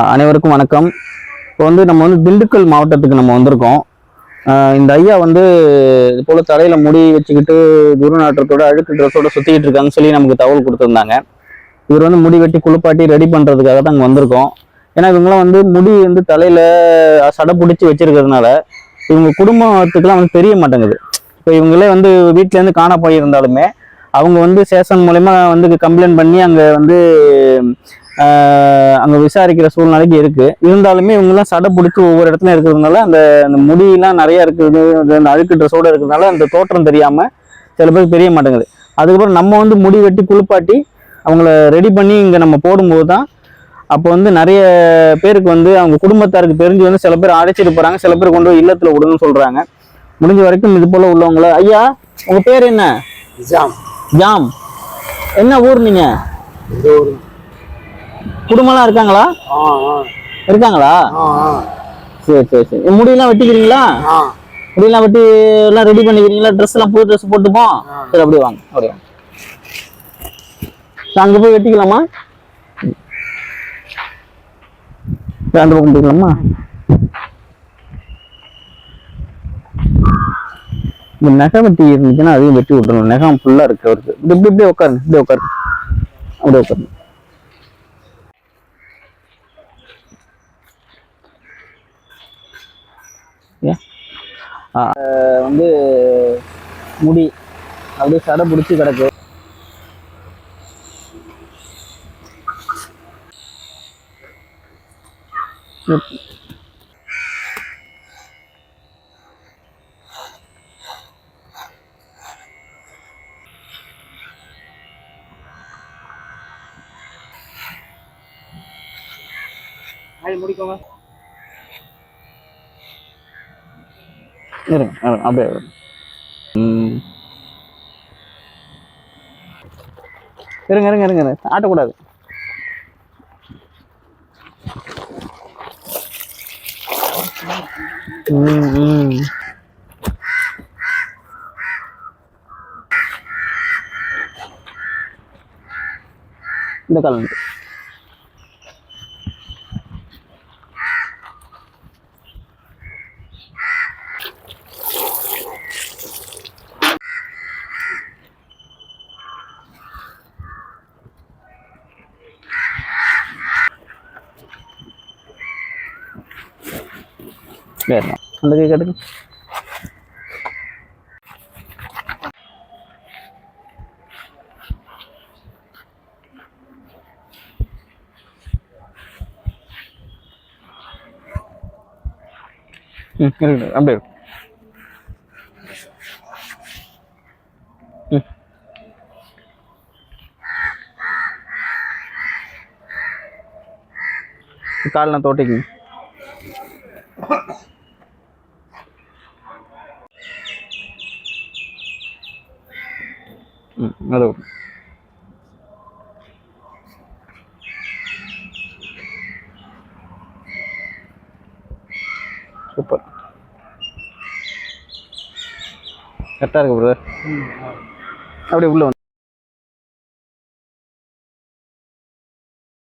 அனைவருக்கும் வணக்கம். இப்போ வந்து நம்ம வந்து திண்டுக்கல் மாவட்டத்துக்கு நம்ம வந்திருக்கோம். இந்த ஐயா வந்து இது போல் தலையில் முடி வச்சுக்கிட்டு குருநாட்டத்தோட அழுக்கு ட்ரெஸ்ஸோட சுற்றிக்கிட்டு இருக்காங்கன்னு சொல்லி நமக்கு தகவல் கொடுத்துருந்தாங்க. இவர் வந்து முடி வெட்டி குளிப்பாட்டி ரெடி பண்ணுறதுக்காக தான் அங்கே வந்திருக்கோம். ஏன்னா இவங்களாம் வந்து முடி வந்து தலையில் சடை பிடிச்சி வச்சுருக்கிறதுனால இவங்க குடும்பத்துக்குலாம் வந்து தெரிய மாட்டேங்குது. இப்போ இவங்களே வந்து வீட்டிலேருந்து காண போயிருந்தாலுமே அவங்க வந்து சேஷன் மூலயமா வந்து கம்ப்ளைண்ட் பண்ணி அங்கே வந்து அங்க விசாரிக்கிற சூழ்நிலைக்கு இருக்கு. இருந்தாலுமே இவங்கெல்லாம் சடை பிடிச்சி ஒவ்வொரு இடத்துல இருக்கிறதுனால அந்த அந்த முடியெல்லாம் நிறைய இருக்குது. அந்த அழுக்கு ட்ரெஸ்ஸோட இருக்கிறதுனால அந்த தோற்றம் தெரியாம சில பேருக்கு தெரிய மாட்டேங்குது. அதுக்கப்புறம் நம்ம வந்து முடி வெட்டி குளிப்பாட்டி அவங்கள ரெடி பண்ணி இங்க நம்ம போடும்போது தான் அப்போ வந்து நிறைய பேருக்கு வந்து அவங்க குடும்பத்தாருக்கு தெரிஞ்சு வந்து சில பேர் அழைச்சிட்டு போறாங்க. சில பேர் கொண்டு போய் இல்லத்துல விடுங்கன்னு சொல்றாங்க. முடிஞ்ச வரைக்கும் இது போல உள்ளவங்கள ஐயா உங்க பேர் என்ன? ஜாம். ஜாம். என்ன ஊர் நீங்க? இந்த ஊர் குடும்பம்லாம் இருக்காங்களா? இருக்காங்களா? சரி சரி சரி. முடியெல்லாம் வெட்டிக்கிறீங்களா? முடியெல்லாம் வெட்டி எல்லாம் ரெடி பண்ணிக்கிறீங்களா? ட்ரெஸ் எல்லாம் புது ட்ரெஸ் போட்டுப்போம். சரி அப்படியே வாங்க அப்படியே அங்க போய் வெட்டிக்கலாமா? அந்த பக்கம் போய்க்கலாமா இந்த நகை வெட்டி இருந்துச்சுன்னா அதையும் வெட்டி விட்டுறணும். நகம் ஃபுல்லா இருக்கு அவருக்கு. இப்படி இப்படி உட்காருங்க இப்படியே உட்காருங்க. அப்படியே உட்காருங்க. வந்து முடி அப்படியே சடை பிடிச்சி கிடக்கு. அது முடிக்கோங்க. இருங்க இருங்க, அப்படியே இருங்க. இருங்க இருங்க இருங்க இருங்க. ஆட்டக்கூடாது இந்த காலம் വരണം. നല്ല കേക്ക് എടുക്കും. அது. சூப்பர். கரெக்டாக இருக்கு பிரதர் அப்படியே உள்ள வந்து